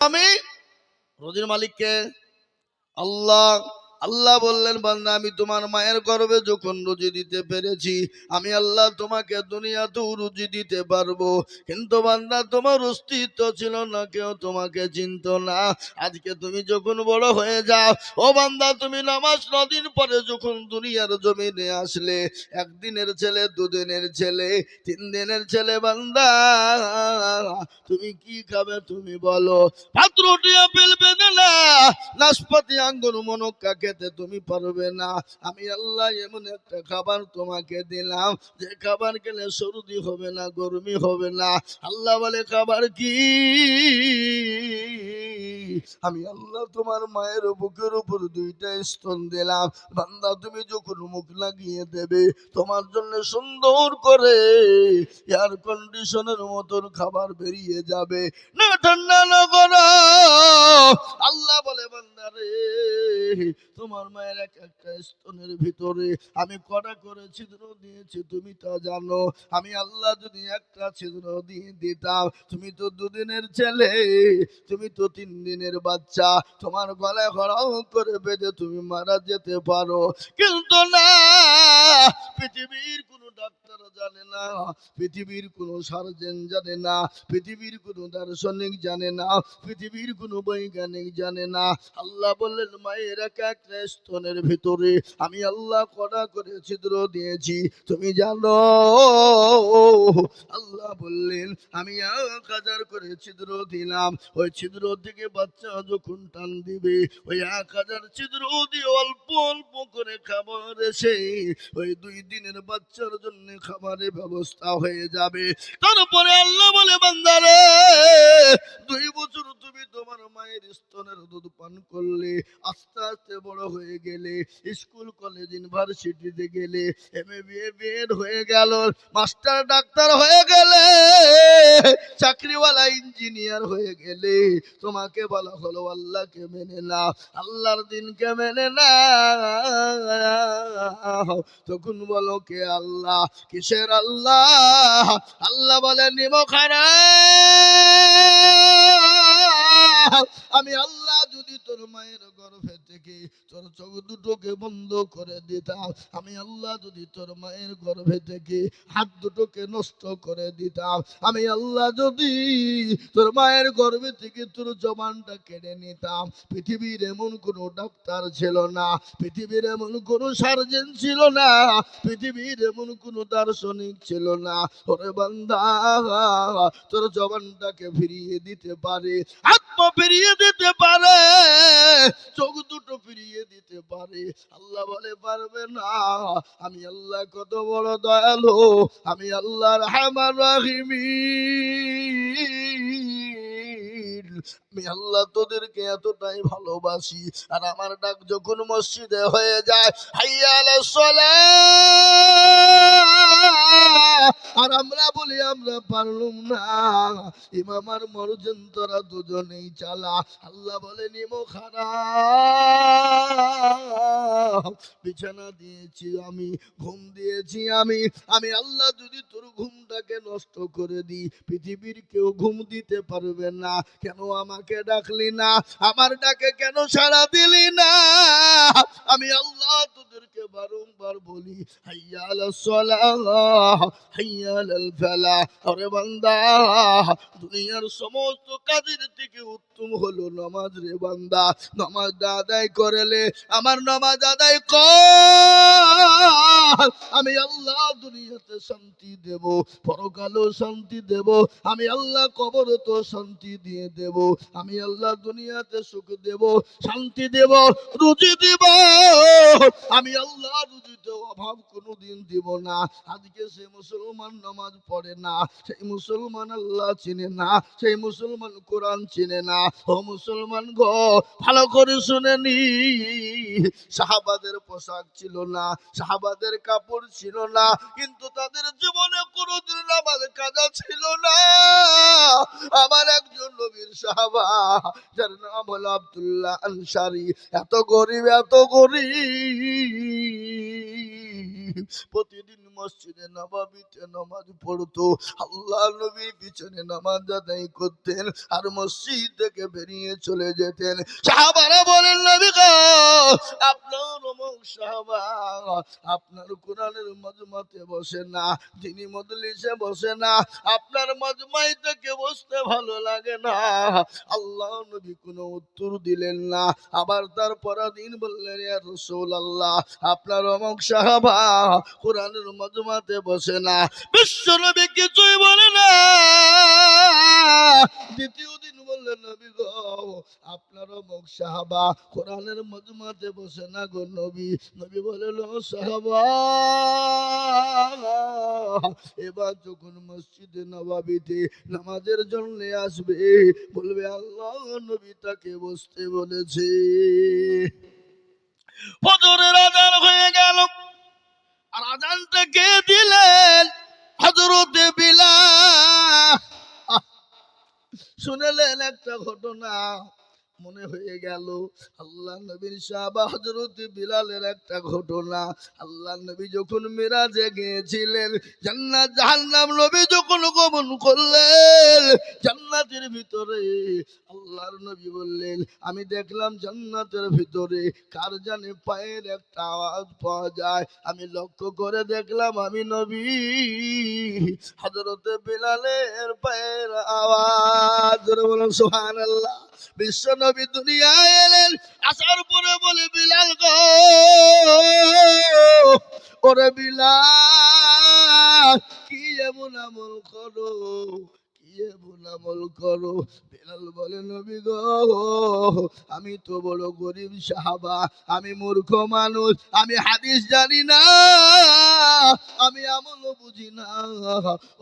আমি রোজির মালিককে আল্লাহ আল্লাহ বললেন, বান্দা, আমি তোমার মায়ের গর্বে যখন রুজি দিতে পেরেছি, আমি আল্লাহ তোমাকে দুনিয়াতেও রুজি দিতে পারব। কিন্তু বান্দা, তোমার অস্তিত্ব ছিল না, কেউ তোমাকে চিনত না। আজকে তুমি যখন বড় হয়ে যাও, ও বান্দা, তুমি নামাজ নদিন পরে যখন দুনিয়ার জমিনে আসলে, একদিনের ছেলে, দুদিনের ছেলে, তিন দিনের ছেলে, বান্দা, তুমি কি খাবে তুমি বলো? ভাত রুটি আপেল বেদেলা নাশপাতি, আঙ্গুর মনক্কা খেতে তুমি পারবে না। আমি আল্লাহ এমন একটা খাবার তোমাকে দিলাম, যে খাবার খেলে সর্দি হবে না, গরমি হবে না। আল্লাহ বলে, খাবার কি? আমি আল্লাহ তোমার মায়ের বুকের উপর দুইটা স্তন দিলাম। বান্দা, তুমি যখন মুখ লাগিয়ে দেবে, তোমার জন্য সুন্দর করে এয়ার কন্ডিশনের মতন খাবার বেরিয়ে যাবে। না, ঠান্ডা না গরম। আল্লাহ বলে বান্দারে তোমার মায়ের এক একটা স্তনের ভিতরে আমি কটা করে ছিদ্র দিয়েছি, তুমি তা জানো। আমি আল্লাহ যদি একটা ছিদ্র দিয়ে দিতাম, তুমি তো দুদিনের ছেলে, তুমি তো তিন দিনের বাচ্চা, তোমার গলায় হরাও করে বেঁধে তুমি মারা যেতে পারো। কিন্তু না পৃথিবীর কোনো ডাক্তার জানে না, পৃথিবীর কোনো সার্জেন জানে না, পৃথিবীর কোনো দার্শনিক জানে না, পৃথিবীর কোনো বৈজ্ঞানিক জানে না। আল্লাহ বললেন, মায়ের এক একটা স্তনের ভিতরে আমি আল্লাহ কড়া করে ছিদ্র দিয়েছি, তুমি জানো? আল্লাহ বললেন, আমি এক হাজার করে ছিদ্র দিলাম, ওই ছিদ্র থেকে বাচ্চা যখন টান দিবে, ওই এক হাজার ছিদ্র দিয়ে অল্প অল্প করে খাবার এসে, ওই দুই দিনের বাচ্চার জন্য খাবারের ব্যবস্থা হয়ে যাবে। তারপরে আল্লাহ বলে, বান্দারে, দুই বছর তুমি তোমার মায়ের স্তনের দুধ পান করলে, আস্তে আস্তে বড় হয়ে গেলে, স্কুল, কলেজ, ইউনিভার্সিটিতে গেলে এম এ বি এ বের হয়ে গেল, মাস্টার ডাক্তার হয়ে গেলে, চাকরিওয়ালা ইঞ্জিনিয়ার হয়ে গেলে। তোমাকে বলা হলো, আল্লাহকে মেনে না আল্লাহর দিনকে মেনে না তখন বলো কে আল্লাহ? কিসের আল্লাহ? আল্লাহ বলেন নিমো আমি আল্লাহ যদি তোর মায়ের গর্ভে থেকে তোর চোখ দুটোকে বন্ধ করে দিতাম, আমি আল্লাহ যদি তোর মায়ের গর্ভে থেকে হাত দুটোকে নষ্ট করে দিতাম, আমি আল্লাহ যদি তোর মায়ের গর্ভে থেকে তোর জবানটা কেড়ে নিতাম, পৃথিবীর এমন কোনো ডাক্তার ছিল না, পৃথিবীর এমন কোনো সার্জেন ছিল না পৃথিবীর এমন কোনো দার্শনিক ছিল না। ওরে বান্দা তোর জবানটাকে ফিরিয়ে দিতে পারে। ফিরিয়ে দিতে পারে, চোখ দুটো ফিরিয়ে দিতে পারে। আল্লাহ বলে, পারবে না। আমি আল্লাহ কত বড় দয়ালু, আমি আল্লাহর হামার রাহিমি। আমি আল্লাহ তোদেরকে এতটাই ভালোবাসি, আর আমার ডাক যখন মসজিদে হয়ে যায়, হাইয়া আলাস সালাহ। আর আমরা বলি, আমরা পারলুম না। ইমাম আর মরজেন তোরা চালা আল্লাহ বলেন ইমো খারাপ বিছানা দিয়েছি আমি, ঘুম দিয়েছি আমি। আমি আল্লাহ যদি তোর ঘুমটাকে নষ্ট করে দিই, পৃথিবীর কেউ ঘুম দিতে পারবে না। কেন আমাকে ডাকলি না? আমার ডাকে কেন সাড়া দিলি না? আমি আল্লাহ তোদেরকে বারংবার বলি হাইয়া আলাস সালাহ হাইয়া আরে বান্দা, দুনিয়ার সমস্ত কাজের থেকে tu উত্তম হলো নামাজ রে বান্দা। নামাজ আদায় করলে আমার নামাজ আদায় কর। আমি আল্লাহ দুনিয়াতে শান্তি দেব, পরকালেও শান্তি দেব। আমি আল্লাহ কবর তো শান্তি দিয়ে দেব। আমি আল্লাহ দুনিয়াতে সুখ দেব, শান্তি দেব, রুজি দেব। আমি আল্লাহ রুজিতে অভাব কোনোদিন দিব না। আজকে সে মুসলমান নামাজ পড়ে না, সেই মুসলমান আল্লাহ চিনে না, সেই মুসলমান কোরআন চিনে না। ও মুসলমান গো, ভালো করে শুনে নি। সাহাবাদের পোশাক ছিল না, সাহাবাদের কাপড় ছিল না, কিন্তু তাদের জীবনে কোনোদিন নামাজ কাজা ছিল না। আমার একজন নবীর সাহাবা, যার নাম হলো আব্দুল্লাহ আনসারি, এত গরিব এত গরিব। প্রতিদিন মসজিদে নবাবিতে নামাজ পড়তো। আল্লাহ নবীর পিছনে নামাজ আদায় করতেন আর মসজিদ থেকে বেরিয়ে চলে যেতেন। সাহাবারা বলেন, নবী আপনার সাহাবা আপনার কোরআনের মজমাতে বসে না, তিনি মজলিসে বসে না, আপনার মজমাই থেকে বসতে ভালো লাগে না। আল্লাহ নবী কোনো উত্তর দিলেন না। আবার তার পরাদিন বললেন রসুল আল্লাহ আপনার অমুক সাহাবা কোরআনের মজমাতে বসে না। বিশ্ব নবী কিছুই বলে না। দ্বিতীয় দিন বললেন, নবী গো আপনার অমুক সাহাবা। কোরআনের মজমাতে বসে না গো নবী। নবী বলেন সাহাবা, এবার যখন মসজিদে নবাবিতে নামাজের জন্য আসবে, বলবে, আল্লাহ নবী তাকে বসতে বলেছে। ফজরের আজান হয়ে গেল। আর আজানটা কে দিলেন হজরতে বিলা শুনেলেন একটা ঘটনা। মনে হয়ে গেল, আল্লাহ নবীর সাহাবা হজরত বিলালের একটা ঘটনা। আল্লাহ নবী যখন মিরাজে গিয়েছিলেন, জান্নাত, জাহান্নাম নবী যখন গমন করলেন, জান্নাতের ভিতরে আল্লাহর নবী বললেন, আমি দেখলাম জান্নাতের ভিতরে কার জানে পায়ের একটা আওয়াজ পাওয়া যায়। আমি লক্ষ্য করে দেখলাম আমি নবী হজরতে বিলালের পায়ের আওয়াজ। বলুন, সুবহানাল্লাহ। বিশ্ব নবী দুনিয়ায় এলেন। আসার পরে বলে, বিলাল গো, ওরে বিলাল, কি এমন আমল করো? এমন আমল করো। বিলাল বলে, নবী গো, আমি তো বড় গরিব সাহাবা, আমি মূর্খ মানুষ, আমি হাদিস জানি না, আমি আমল বুঝি না।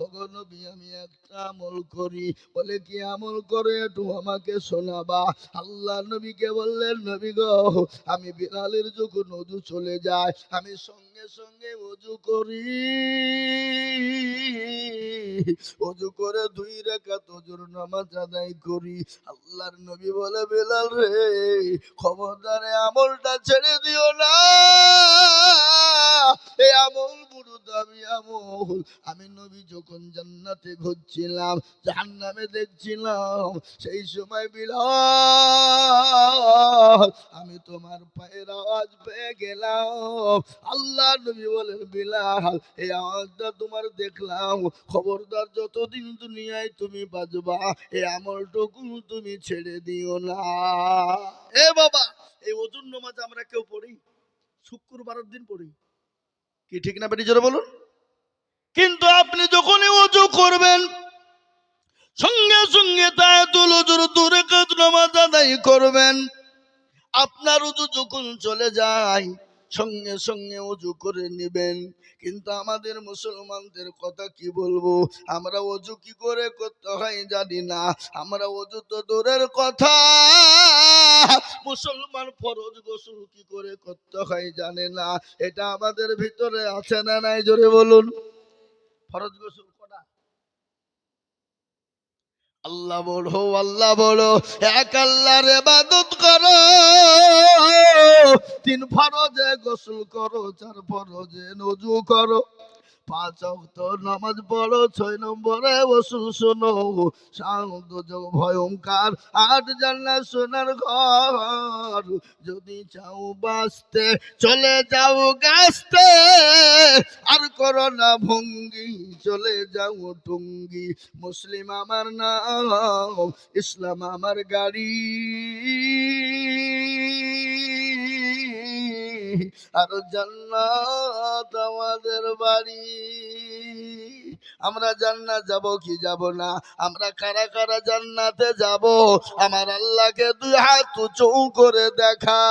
ওগো নবী, আমি একটা আমল করি, বলে কি আমল করে একটু আমাকে শোনাবা? আল্লাহ নবীকে বললেন, নবী গো, আমি বিলালের যখন অজু চলে যায়, আমি সঙ্গে সঙ্গে অজু করি। অজু করে দুই নবী বলে আমলটা ছেড়ে দিও না। আমি নবী যখন জান্নাতে ঘুরছিলাম, জাহান্নামে দেখছিলাম, সেই সময় বিলাল, আমি তোমার পায়ের আওয়াজ পেয়ে গেলাম। আল্লাহ নবী বলেন, বিলাল, এই আওয়াজটা তোমার দেখলাম। খবরদার যতদিন দুনিয়ায় তুমি বাজবা এই আমলটুকু তুমি ছেড়ে দিও না। এ বাবা, এই ওজন নামাজ আমরা কেউ পড়ি? শুক্রবারের দিন পড়ি। কি ঠিক না বেটি, জোরে বলুন? কিন্তু আপনি যখনই অজু করবেন, সঙ্গে সঙ্গে তায়াতুল অজুর দূরে নামাজ আদায় করবেন। আপনার উজু যখন চলে যায়, সঙ্গে সঙ্গে উজু করে নেবেন। কিন্তু আমাদের মুসলমানদের কথা কি বলব? আমরা অজু কি করে করতে হয় জানি না। আমরা অজু তো দূরের কথা। মুসলমান ফরজ গোসল কি করে করতে হয় জানে না। এটা আমাদের ভিতরে আছে না নাই? জোরে বলুন। ফরজ গোসল কটা আল্লাহ বলো আল্লাহ বলো, এক আল্লাহর ইবাদত করো। তিন ফরজে গোসল করো, চার ফরজে নজু করো। পাঁচ অক্ত নামাজ পড়ো, ছয় নম্বরে ওসুল শোনো। শান্ত যোগ ভয়ঙ্কর, আট জানলা সোনার ঘর। যদি চাও বাঁচতে, চলে যাও গাছতে। আর করো না ভঙ্গি, চলে যাও টুঙ্গি। মুসলিম আমার নাম, ইসলাম আমার গাড়ি। আর জান্নাত আমাদের বাড়ি। আমরা জান্নাত যাব কি যাব না? আমরা কারা কারা জান্নাতে যাব? আমার আল্লাহকে দুই হাত উঁচু করে দেখা।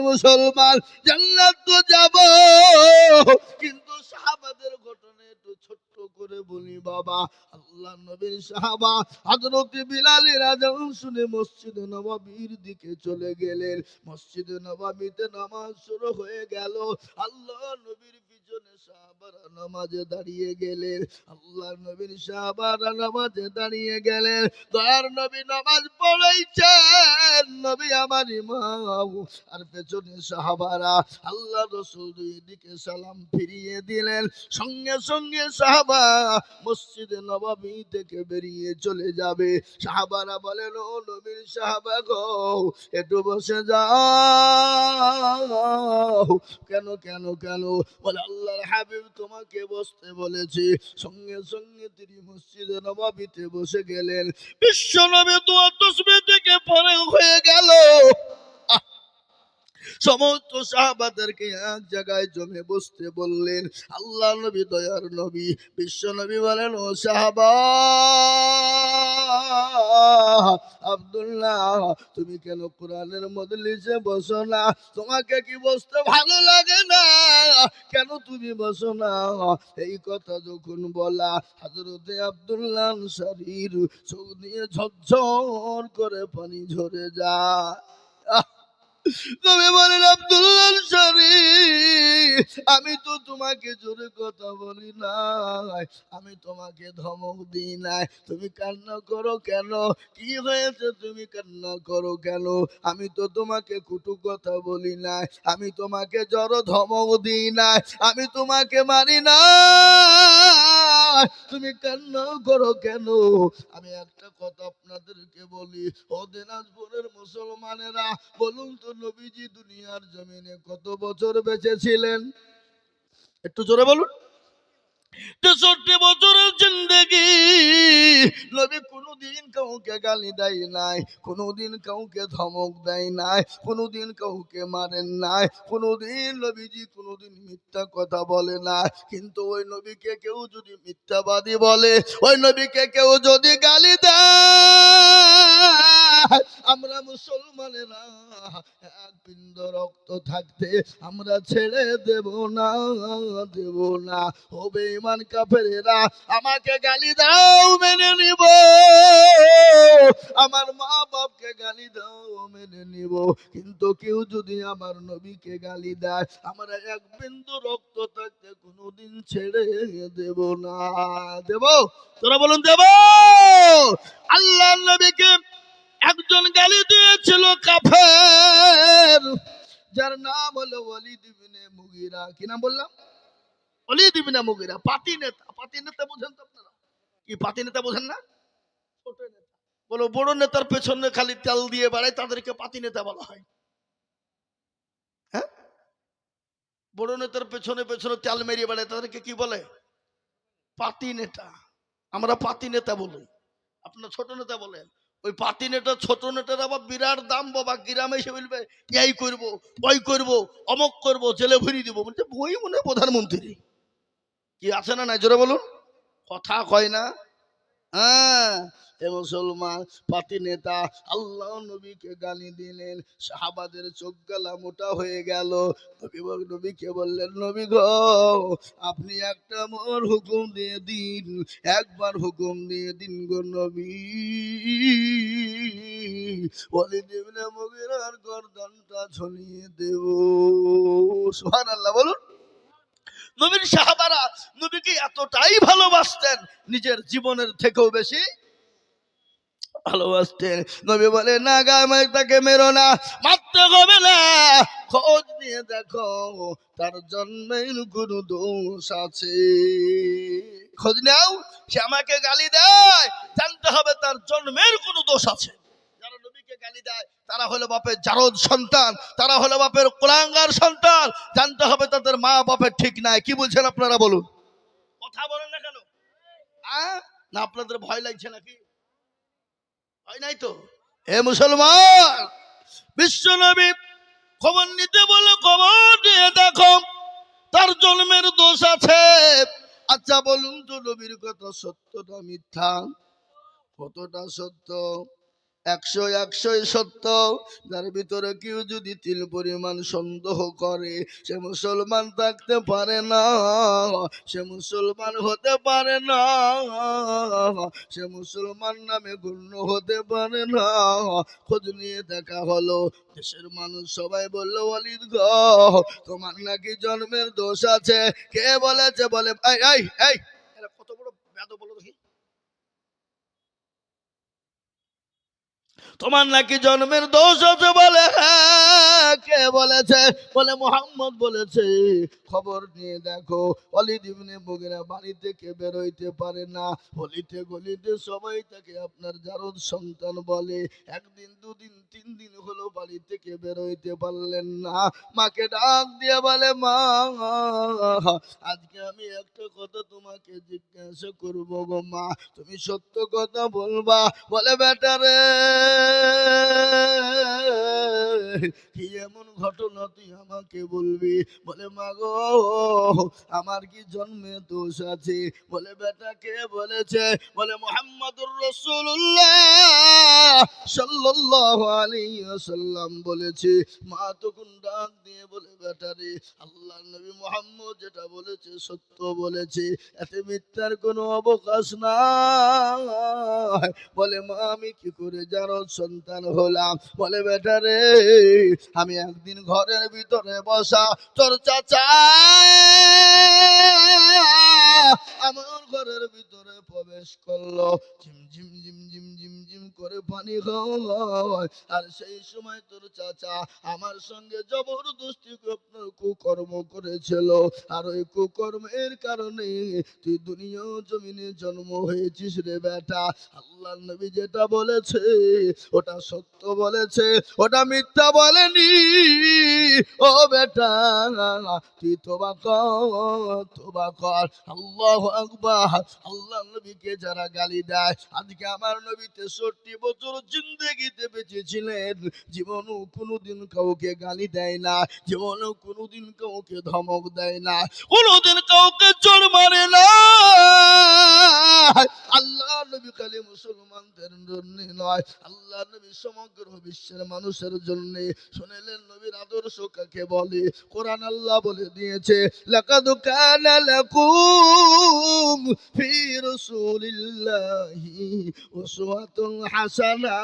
মুসলমান, জান্নাত তো যাব। কিন্তু সাহাবাদের করে বলি, বাবা আল্লাহ নবীর সাহাবা হযরত বিলালের আজান শুনে মসজিদ নবাবীর দিকে চলে গেলেন। মসজিদ নবাবীতে নামাজ শুরু হয়ে গেল। আল্লাহ নবীর পিছনে সাহাবারা নামাজে দাঁড়িয়ে গেলেন। আল্লাহ নবীর সাহাবারা নামাজে দাঁড়িয়ে গেলেন। দয়ার নবী নামাজ পড়াইছেন। নবী আমার ইমাম। আর পেছনে সাহাবারা আল্লাহ রসুল দুই দিকে সালাম ফিরিয়ে দিলেন। সঙ্গে সঙ্গে সাহাবা মসজিদে নবাবী থেকে বেরিয়ে চলে যাবে। সাহাবারা বলেন, ও নবীর সাহাবা গো, একটু বসে যাও। কেন কেন কেন? বলে আল্লাহর হাবিব তোমাকে বসতে বলেছে সঙ্গে সঙ্গে তিনি মসজিদে নবাবিতে বসে গেলেন বিশ্ব নবী দোয়া তসবি থেকে পরে হয়ে গেল! সমস্ত সাহাবাদেরকে এক জায়গায় জমে বসতে বললেন, আল্লাহ নবী, দয়ার নবী, বিশ্ব নবী বলেন, ও সাহাবা, আব্দুল্লাহ, তুমি কেন কোরআনের মজলিসে বসো না? তোমাকে কি বসতে ভালো লাগে না? কেন তুমি বসো না? এই কথা যখন বলা হজরতে আব্দুল্লাহ শরীর চোখ দিয়ে ঝরঝর করে পানি ঝরে যায়। তুমি বলেন আব্দুল্লাহ শরীফ আমি তো তোমাকে জোরে কথা বলি নাই, আমি তোমাকে ধমক দিই নাই। তুমি কান্না করো কেন? কি হয়েছে তুমি কান্না করো কেন? আমি তো তোমাকে কুটু কথা বলি নাই, আমি তোমাকে জড় ধমক দিই নাই, আমি তোমাকে মারি না তুমি কান্না করো কেন? আমি একটা কথা আপনাদেরকে বলি। ও দিনাজপুরের মুসলমানেরা, বলুন তো নবীজি দুনিয়ার জমিনে কত বছর বেঁচে ছিলেন একটু জোরে বলুন। তেষট্টি বছরের জিন্দগি। নবী কোনোদিন কাউকে গালি দেয় নাই, কোনোদিন কাউকে ধমক দেয় নাই, কোনোদিন কাউকে মারেন নাই, কোনোদিন নবীজি কোনোদিন মিথ্যা কথা বলে না কিন্তু ওই নবীকে কেউ যদি মিথ্যাবাদী বলে, ওই নবীকে কেউ যদি গালি দেয় আমরা মুসলমানেরা এক বিন্দু রক্ত থাকতে আমরা ছেড়ে দেব না দেব না। হবে ইমান কাফেরেরা, আমাকে গালি দাও, মেনে নিব। আমার মা বাপকে গালি দাও, মেনে নিব। কিন্তু কেউ যদি আমার নবীকে গালি দেয়, আমরা এক বিন্দু রক্ত থাকতে কোনোদিন ছেড়ে দেব না। দেব? তোরা বলুন দেব? আল্লাহ নবীকে একজন গালি দিয়েছিল কাফের, যার নাম হলো ওয়ালিদ ইবনে মুগিরা। কি নাম বললাম? ওয়ালিদ ইবনে মুগিরা, পাতি নেতা। পাতি নেতা বোঝেন তো আপনারা? কি পাতি নেতা বোঝেন না? ছোট নেতা। বলো, বড় নেতার পেছনে খালি তেল দিয়ে বেড়ায়, তাদেরকে পাতি নেতা বলা হয়। হ্যাঁ? বড় নেতার পেছনে পেছনে তেল মেরিয়ে বেড়ায়, তাদেরকে কি বলে? পাতি নেতা। আমরা পাতি নেতা বলি। আপনার ছোট নেতা বলেন। ওই পাতি নেটার, ছোট নেটার আবার বিরাট দাম বাবা, গ্রামে এসে বলবে, এই করব, ওই করব, অমক করব, জেলে ভরি দিব। বলছে, বই মনে প্রধানমন্ত্রী। কি আছে না নাই? জোরে বলুন। কথা কয় না। হ্যাঁ। এ মুসলমান পাতি নেতা, আল্লাহ নবীকে গালি দিলেন, সাহাবাদের চোখ গলা মোটা হয়ে গেল। নবী নবীকে বললেন, নবী গো, আপনি একটা মোর হুকুম দিয়ে দিন, একবার হুকুম দিয়ে দিন গো নবী। বলে দেবেন মুগিরার গর্দনটা ছড়িয়ে দেব। আল্লাহ বলুন। নবীর সাহাবারা নবীকে এতটাই ভালোবাসতেন, নিজের জীবনের থেকেও বেশি। ভালোবাসতেন। নবী বলে না গায়ে তাকে মেরো না। মারতে হবে না। খোঁজ নিয়ে দেখো, তার জন্মের কোনো দোষ আছে। খোঁজ নাও, সে আমাকে গালি দেয়। জানতে হবে তার জন্মের কোনো দোষ আছে। যারা নবীকে গালি দেয়, তারা হলো বাপের জারদ সন্তান, তারা হলো বাপের কোলাঙ্গার সন্তান। জানতে হবে তাদের মা বাপের ঠিক নাই। কি বলছেন আপনারা বলুন? কথা বলেন না কেন? না, আপনাদের ভয় লাগছে নাকি? হয় নাই তো? হে মুসলমান বিশ্ব নবী খবর নিতে বলে খবর দিয়ে দেখো তার জন্মের দোষ আছে। আচ্ছা বলুন তো নবীর কথা সত্যটা মিথ্যা? কতটা সত্য? একশো একশোই সত্য। যার ভিতরে কেউ যদি তিল পরিমাণ সন্দেহ করে, সে মুসলমান থাকতে পারে না। সে মুসলমান হতে পারে না। সে মুসলমান নামে গণ্য হতে পারে না। খোঁজ নিয়ে দেখা হলো, দেশের মানুষ সবাই বলল অলিদ গ, তোমার নাকি জন্মের দোষ আছে। কে বলেছে? বলে, এই এই এই কত বড় বেদ বলো দেখি। তোমার নাকি জন্মের দোষ আছে বলে? হ্যাঁ কে বলেছে? বলে মোহাম্মদ বলেছে। খবর নিয়ে দেখো অলিদ ইবনে বগেরা বাড়ি থেকে বেরোইতে পারে না। গলিতে গলিতে সবাই তাকে আপনার জারদ সন্তান বলে। একদিন, দুদিন, তিন দিন হলো বাড়ি থেকে বেরোইতে পারলেন না। মাকে ডাক দিয়ে বলে, মা, আজকে আমি একটা কথা তোমাকে জিজ্ঞাসা করব গো মা। তুমি সত্য কথা বলবা? বলে, বেটা রে কি এমন ঘটনা তুই আমাকে বলবি? বলে আমার কি জন্মে দোষ আছে? বলে, বেটা, কে বলেছে? বলে, মোহাম্মদুর রসুল্লাহ বলেছে। মা ডাক দিয়ে বলে, বেটা রে, আল্লাহ নবী মোহাম্মদ যেটা বলেছে সত্য বলেছে, এতে মিথ্যার কোনো অবকাশ নাই। বলে, মা, আমি কি করে জানো সন্তান হলাম। বলে, বেটা রে, আমি একদিন ঘরের ভিতরে বসা তোর চাচা, আমার ঘরের ভিতরে প্রবেশ করল। করে পানি খাওয়ায়। আর সেই সময় তোর চাচা আমার সঙ্গে জবরদস্তি কুকর্ম করেছিল। আর ওই কুকর্মের কারণে তুই দুনিয়া জমিনে জন্ম হয়েছিস রে, বেটা। আল্লাহ নবী যেটা বলেছে ওটা সত্য বলেছে, ওটা মিথ্যা বলেনি। ও বেটা, তুই তোবা কর তোবা কর। আল্লাহ আকবার। আল্লাহ নবীকে যারা গালি দেয়, আজকে আমার নবী তেষট্টি বছর জিন্দগিতে বেঁচেছিলেন। জীবনও কোনোদিন কাউকে গালি দেয় না জীবনও কোনোদিন কাউকে ধমক দেয় না, কোনোদিন কাউকে চোর মারে না। আল্লাহ নবী খালি মুসলমানদের জন্য নয় আল্লাহ নবী সমগ্র বিশ্বের মানুষের জন্য। শুনেলেন নবীর আদর্শ কাকে বলে? কোরআন আল্লাহ বলে দিয়েছে, লাকাদ কানা লাকুম ফি রাসূলিল্লাহি উসওয়াতুন হাসানা।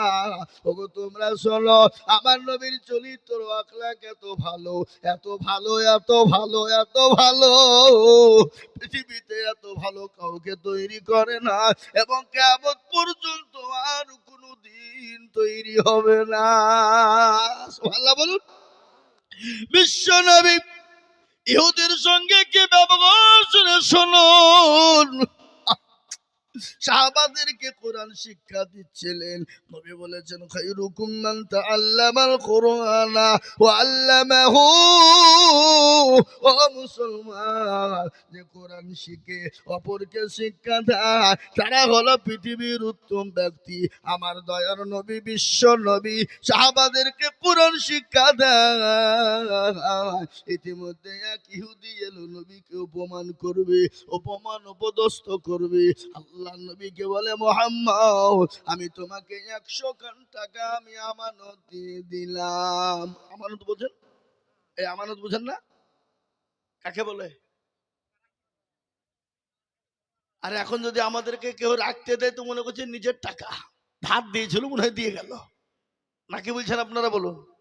ওগো, তোমরা শোনো, আমার নবীর চরিত্র, আখলাক এত ভালো এত ভালো এত ভালো এত ভালো। পৃথিবীতে এত ভালো কাউকে তৈরি করে না এবং কেমন পর্যন্ত আর কোনো দিন তৈরি হবে না। বলুন। বিশ্ব নবী ইহুদের সঙ্গে কি ব্যবহার শুনে শুনুন। সাহাবাদেরকে কোরআন শিক্ষা দিচ্ছিলেন। নবী বলেছেন মান তাআল্লামাল ওয়া আল্লামাহু। ও মুসলমান, যে কোরআন শিখে, অপরকে শিক্ষা দেয়। তারা হলো পৃথিবীর উত্তম ব্যক্তি। আমার দয়ার নবী, বিশ্ব নবী সাহাবাদেরকে কোরআন শিক্ষা দেয়। ইতিমধ্যে এক ইহুদি এলো, নবীকে অপমান করবে, অপমান উপদস্ত করবে। আল্লাহ নবীকে বলে, মোহাম্মদ, আমি তোমাকে একশো খান টাকা আমি আমানত দিয়ে দিলাম। আমানত বোঝেন? এই আমানত বোঝেন না? কাকে বলে? আর এখন যদি আমাদেরকে কেউ রাখতে দেয়, তো মনে করছে নিজের টাকা। ধার দিয়েছিল, মনে হয় দিয়ে গেল। নাকি বলছেন আপনারা বলুন?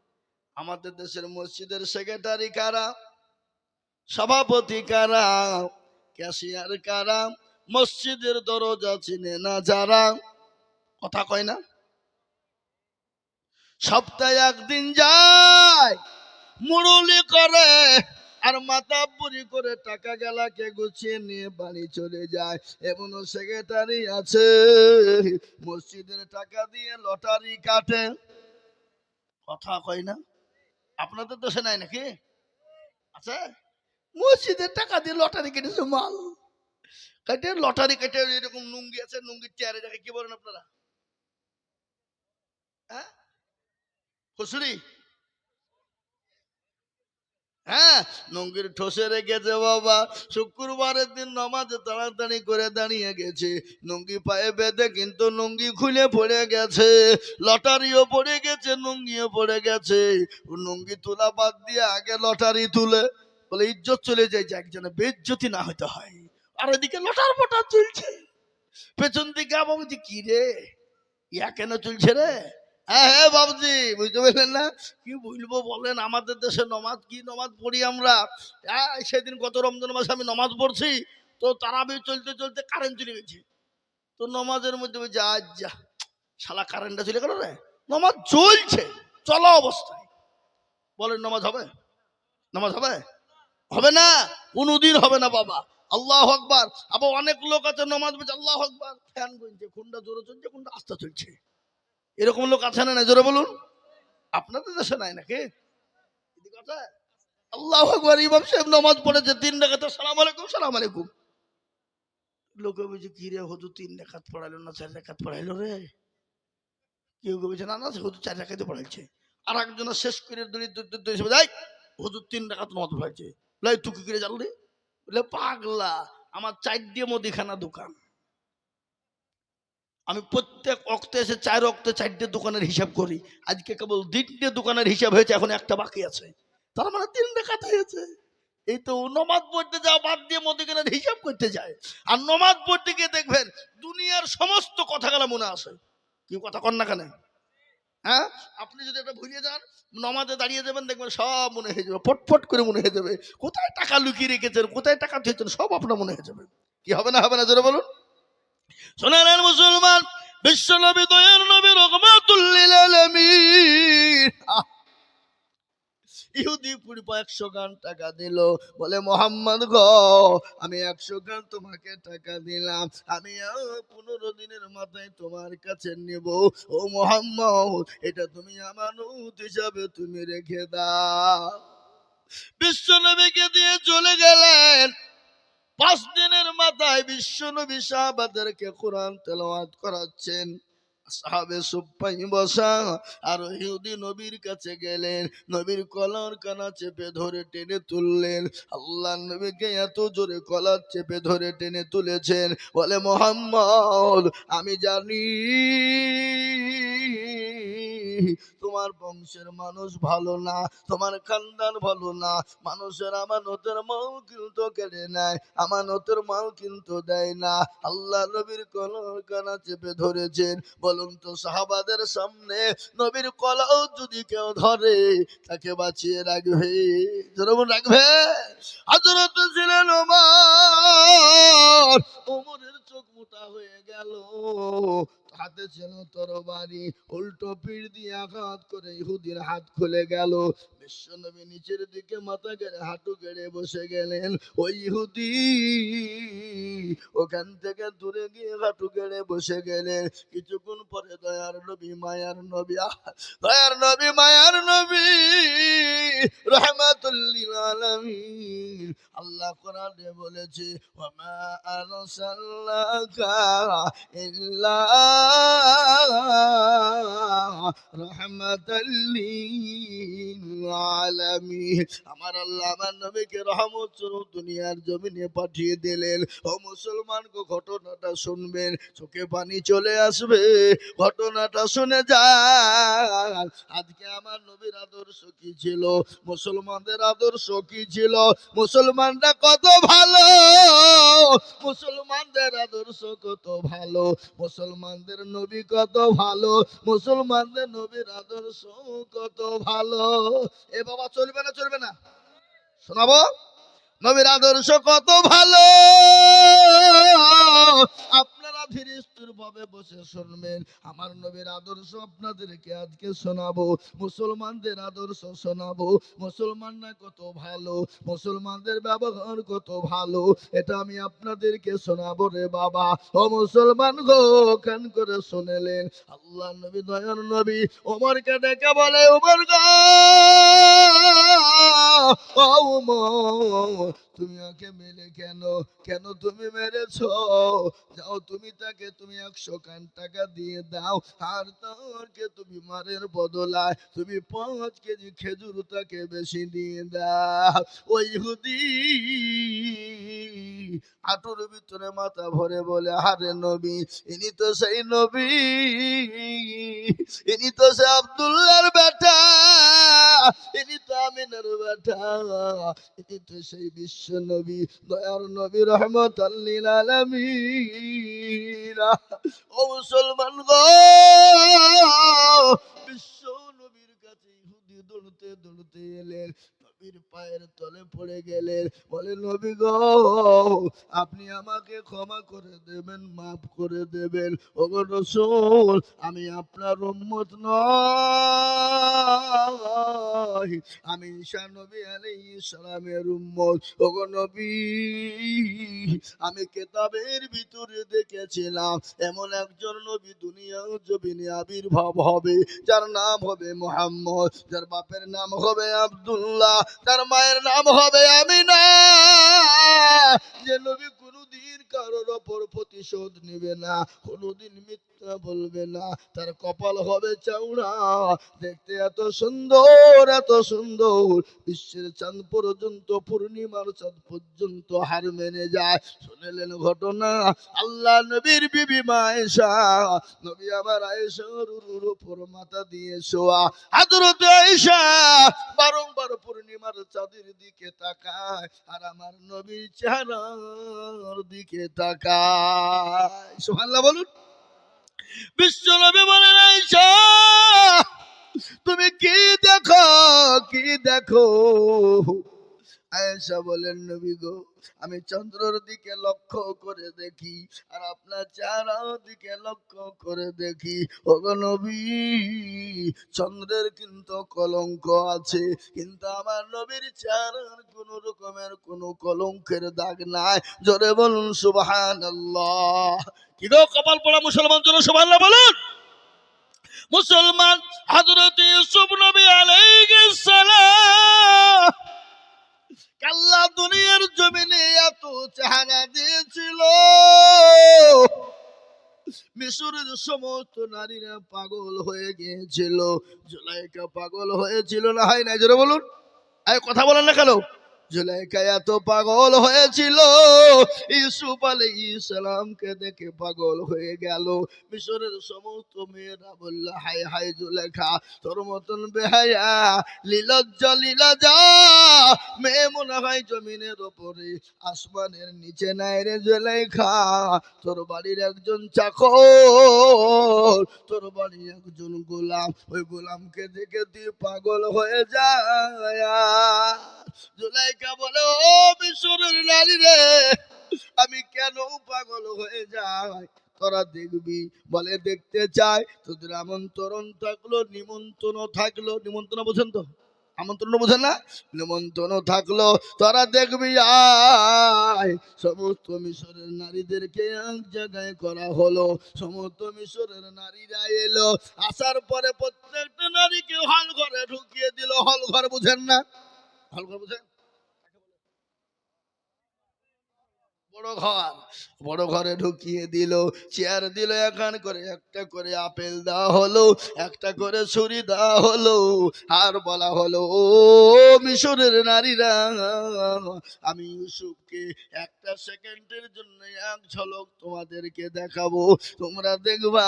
আমাদের দেশের মসজিদের সেক্রেটারি কারা? সভাপতি কারা? ক্যাশিয়ার কারা? মসজিদের দরজা চিনে না যারা। কথা কয় না? সপ্তাহে একদিন যায়, মুরলি করে আর মাথা পুরি করে টাকা গেলাকে গুছিয়ে নিয়ে বাড়ি চলে যায়। এমন সেক্রেটারি আছে, মসজিদের টাকা দিয়ে লটারি কাটে। কথা কয় না? আপনাদের দেশে নাই নাকি? আছে? মসজিদের টাকা দিয়ে লটারি কেটেছে মাল। কেটে, লটারি কেটে, এরকম নুঙ্গি আছে নুঙ্গির চেয়ারে যাকে কি বলেন আপনারা? হ্যাঁ? খুসুরি হ্যাঁ? নঙ্গির ঠোসে রেখেছে বাবা, শুক্রবারের দিন নমাজে তাড়াতাড়ি করে দাঁড়িয়ে গেছে। নঙ্গি পায়ে বেঁধে কিন্তু নঙ্গি খুলে পড়ে গেছে। লটারিও পড়ে গেছে নঙ্গিও পড়ে গেছে। নঙ্গি তোলা বাদ দিয়ে আগে লটারি তুলে, বলে ইজ্জত চলে যায় যে একজনে বেজ্জতি না হতে হয়। আর এদিকে লটার পটার চলছে। পেছন দিকে বলছি, কি রে? ইয়া কেন চলছে রে? হ্যাঁ হ্যাঁ বাবুজি, বুঝতে পারলেন না? কি বলব বলেন, আমাদের দেশে নমাজ কি নমাজ পড়ি আমরা? হ্যাঁ সেদিন গত রমজান মাসে আমি নমাজ পড়ছি, তো তারাবি চলতে চলতে কারেন্ট চলে গেছে। তো নমাজের মধ্যে বলছে, আজ যা, শালা কারেন্টটা চলে গেল রে? নমাজ চলছে, চলা অবস্থায়। বলেন, নমাজ হবে? নামাজ হবে? হবে না? কোনোদিন হবে না, বাবা। আল্লাহ আকবার। আবার অনেক লোক আছে নমাজ পড়ছে, আল্লাহ আকবার। ফ্যান গুনছে কোনটা জোরে চলছে কোনটা আস্তে চলছে। এরকম লোক আছে না জোরে বলুন। আপনাদের দেশে নাই নাকি? আছে? আল্লাহ আকবার, ইমাম সাহেব নামাজ পড়েছে, তিন রেখাতে সালাম আলাইকুম সালাম আলাইকুম। লোকে বলছে, কি রে হুজুর, তিন রেখাত পড়াইলো না চার রেখাত পড়াইলো রে? কেউ কেউ বলছে, না না হুজুর চার রেখাতে পড়াইছে। আর একজনের শেষ করে যাই হুজুর তিন রেখাত নামাজ পড়াইছে। লাই, তুই কি করে জানলি? বলে, পাগলা, আমার চার দিয়ে মুদিখানা দোকান। আমি প্রত্যেক অক্তে এসে চার অক্তে চারটে দোকানের হিসাব করি। আজকে কেবল তিনটে দোকানের হিসাব হয়েছে, এখন একটা বাকি আছে। তার মানে তিন রেখাত হয়েছে এই তো নমাজ পড়তে যাওয়া বাদ দিয়ে মুদিখানার হিসাব করতে যায়। আর নমাজ পড়তে গিয়ে দেখবেন দুনিয়ার সমস্ত কথাগুলো মনে আসে। কি কথা কন না কেন? হ্যাঁ? আপনি যদি এটা ভুলিয়ে যান, নমাজে দাঁড়িয়ে যাবেন, দেখবেন সব মনে হয়ে যাবে, ফটফট করে মনে হয়ে যাবে। কোথায় টাকা লুকিয়ে রেখেছেন? কোথায় টাকা দিয়েছেন সব আপনার মনে হয়ে যাবে। কি হবে না হবে না? জোরে বলুন। শোনালেন মুসলমান, বিশ্ব নবী, দয়ার নবী রহমাতুল্লিল আলামিন! ইহুদি পুরি একশো গান টাকা দিল। বলে, মোহাম্মদ গ, আমি একশো গান তোমাকে টাকা দিলাম। আমি পনেরো দিনের মাথায় তোমার কাছে নেব। ও মোহাম্মদ, এটা তুমি আমানত হিসাবে তুমি রেখে দাও। বিশ্ব নবীকে দিয়ে চলে গেলেন। পাঁচ দিনের মাথায় বিশ্ব নবী সাহাবাদেরকে কোরআন তেলাওয়াত করাচ্ছেন। সাহাবে সুপাই বসা আর ইহুদি নবীর কাছে গেলেন, নবীর কলার কানা চেপে ধরে টেনে তুললেন। আল্লাহ নবীকে এত জোরে কলার চেপে ধরে টেনে তুলেছেন। বলে, মোহাম্মদ, আমি জানি তোমার বংশের মানুষ ভালো না, তোমার খানদান ভালো না, মানুষের আমানতের মাল কিন্তু কেড়ে নেয়, আমানতের মাল কিন্তু দেয় না। আল্লাহ নবীর কলর কানা চেপে ধরেছেন। বলুন তো সাহাবাদের সামনে নবীর কলাও যদি কেউ ধরে, তাকে বাঁচিয়ে রাখবে। যেরকম রাখবে। হজরত ছিলেন ওমর ওমরের চোখ মোটা হয়ে গেল। হাতে ছিল তরবারি উল্টো পিঠ দিয়ে আঘাত করে ইহুদির হাত খুলে গেল। বিশ্বনবী নিচের দিকে মাথা গেড়ে হাঁটু গেড়ে বসে গেলেন। ওই ইহুদি, ওখান থেকে দূরে গিয়ে হাঁটু গেড়ে বসে গেলেন। কিছুক্ষণ পরে দয়ার নবী, মায়ার নবী! দয়ার নবী, মায়ার নবী রহমাতুল্লিল আলামিন। আল্লাহ কোরআনে বলেছে ওমা আরসালনাকা ইল্লা আমার আল্লাহ আমার নবীকে রহমত স্বরূপ দুনিয়ার জমিনে পাঠিয়ে দিলেন। ও মুসলমান ঘটনাটা শুনবেন, চোখে পানি চলে আসবে, ঘটনাটা শুনে যান। আজকে আমার নবীর আদর্শ কি ছিল? মুসলমানদের আদর্শ কি ছিল? মুসলমানরা কত ভালো? মুসলমানদের আদর্শ কত ভালো? মুসলমানদের নবী কত ভালো, মুসলমানদের নবীর আদর্শ কত ভালো। এ বাবা চলবে না চলবে না? শোনাবো? নবীর আদর্শ কত ভালো। ভাবে বসে শুনবেন। আমার নবীর আদর্শ আপনাদেরকে আজকে শোনাবো। মুসলমানদের আদর্শ শোনাবো। মুসলমানরা কত ভালো। মুসলমানদের ব্যবহার কত ভালো। এটা আমি আপনাদেরকে শোনাবো রে বাবা। ও মুসলমান গো, কান করে শুনেলেন। আল্লাহ নবী, দয়ার নবী, ওমরকে ডেকে বলে, ওমর গো তুমি ওকে মেরে কেন? কেন তুমি মেরেছো? যাও তুমি তাকে তুমি একশো কান টাকা দিয়ে দাও, আর তাকে তুমি মারের বদলায় তুমি পাঁচ কেজি খেজুর তাকে বেশি দিয়ে দাও। ওই হুদি হাঁটুর ভিতরে মাথা ভরে বলে হারে নবী, ইনি তো সেই নবী, ইনি তো সে আব্দুল্লাহর বেটা ইনি তো আমিনার বেটা। মুসলমান গো বিশ্ব নবীর কাছে দৌড়তে দৌড়তে এলেন। নবীর পায়ের তলে পড়ে গেলেন। বলে, নবী গো, আপনি আমাকে ক্ষমা করে দেবেন, মাফ করে দেবেন। ওগো রসুল, আমি আপনার উম্মত নয় আমি ঈশা নবী আলাইহিস সালামের উম্মত। ওগো নবী, আমি কেতাবের ভিতরে দেখেছিলাম, এমন একজন নবী দুনিয়া জমিনে আবির্ভাব হবে, যার নাম হবে মোহাম্মদ, যার বাপের নাম হবে আব্দুল্লাহ। তার মায়ের নাম হবে আমিনা। যে নবী কোনোদিন কারোর ওপর প্রতিশোধ নেবে না, কোনোদিন মিথ্যা বলবে না। তার কপাল হবে চৌড়া দেখতে এত সুন্দর এত সুন্দর। বিশ্বের চাঁদ পর্যন্ত, পূর্ণিমার চাঁদ পর্যন্ত হার মেনে যায়। শুনেলেন ঘটনা? আল্লাহ নবীর বিবি মায়েশা, নবী আমার আয়েশার উপর মাথা দিয়ে শোয়া। হাজরত আয়েশা বারংবার পূর্ণিমার চাঁদের দিকে তাকায়, আর আমার নবীর চেহারার দিকে তাকায়। সুবহানাল্লাহ বলুন। বিশ্ব নবী বলেন তুমি কি দেখো কি দেখো? আয়েশা বলেন, নবী গো, আমি চন্দ্রের দিকে লক্ষ্য করে দেখি আর আপনার চেহারার দিকে লক্ষ্য করে দেখি। ওগো নবী, চন্দ্রের কিন্তু কলঙ্ক আছে, কিন্তু আমার নবীর চেহারার কোন রকমের কোন কলঙ্কের দাগ নাই। জোরে বলুন, সুবহানাল্লাহ। কি গো, কপাল পড়া মুসলমান জন সুবহানাল্লাহ বলুন। মুসলমান হযরত ইউসুফ নবী আলাইহিস সালাম। আল্লাহ দুনিয়ার জমিনে এত চেহারা দিয়েছিল। মিশরের সমস্ত নারীরা পাগল হয়ে গিয়েছিল। জুলাইকা পাগল হয়েছিল না হয় না জোরে বলুন। কথা বলেন না কেন? জুলাইকা এত পাগল হয়েছিল। ইউসুফ আলাইহিস সালামকে দেখে পাগল হয়ে গেল। মিশরের সমস্ত মেয়েরা বলল, হায় হায় জুলেখা তোর মতন বেহায়া, লীলজ্জ, লীলাজা, মেয়ে মনে হয় জমিনের ওপরে, আসমানের নিচে নাই রে জুলেখা তোর বাড়ির একজন চাকর, তোর বাড়ির একজন গোলাম, ওই গোলামকে দেখে তুই পাগল হয়ে যায় জুলাইকা বলে, ও মিশরের নারী রে, আমি কেন পাগল হয়ে যাই? তোরা দেখবি, বলে দেখতে চাই, তোদের আমন্ত্রণ থাকল, নিমন্ত্রণ থাকল। নিমন্ত্রণ বোঝেন তো? আমন্ত্রণ বোঝেন না? নিমন্ত্রণ থাকল, তোরা দেখবি, আয়। সমস্ত মিশরের নারীদেরকে এক জায়গায় করা হলো, সমস্ত মিশরের নারীরা এলো। আসার পরে প্রত্যেকটা নারীকে হল ঘরে ঢুকিয়ে দিল। হল ঘর বুঝেন না? হল ঘর বুঝেন? বড় ঘর। বড় ঘরে ঢুকিয়ে দিল, চেয়ার দিল, এখান করে, একটা করে আপেল দেওয়া হলো, একটা করে ছুরি দেওয়া হলো, আর বলা হলো, ও মিশরের নারীরা, আমি ইউসুফকে একটা সেকেন্ডের জন্য এক ঝলক তোমাদেরকে দেখাবো। তোমরা দেখবা,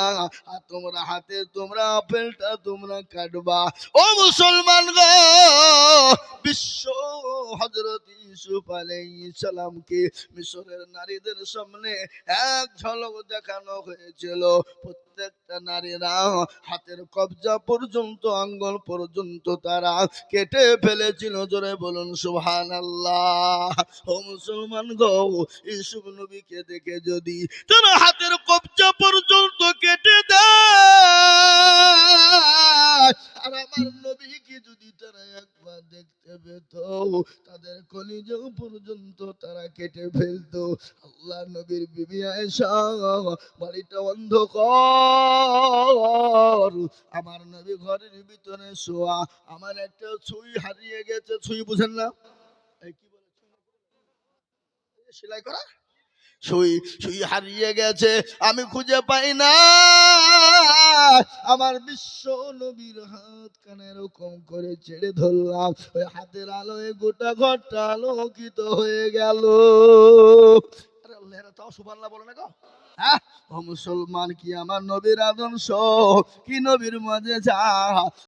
আর তোমরা হাতে তোমরা আপেলটা তোমরা কাটবা। ও মুসলমান গো, বিশ্ব হজরত ইউসুফ আলাইহিস সালামকে মিশরের নারীদের সামনে এক ঝলক দেখানো হয়েছিল। প্রত্যেকটা নারীরা হাতের কবজা পর্যন্ত, আঙ্গল পর্যন্ত তারা কেটে ফেলেছিল। জোরে বলুন সুহান আল্লাহ ও মুসলমান গো ইসুফ নবীকে দেখে যদি তারা হাতের কবজা পর্যন্ত কেটে দেয় আর আমার নবীকে যদি তারা একবার দেখতে পেত, তাদের পর্যন্ত তারা কেটে ফেলতো। আল্লাহ নবীর বিবি আয়েশা, বাড়িটা অন্ধকার। আমার নবী ঘরের ভিতরে শোয়া, আমার একটা ছুঁই হারিয়ে গেছে। ছুঁই বুঝেন না? কি বলে? সেলাই করা? সুই সুই হারিয়ে গেছে, আমি খুঁজে পাই না। আমার বিশ্ব নবীর হাত কানে এরকম করে ছেড়ে ধরলাম। ওই হাতের আলোয় গোটা ঘরটা আলোকিত হয়ে গেল। হ্যাঁ? মুসলমান কি আমার নবীর আদর্শ? কি নবীর মজে যা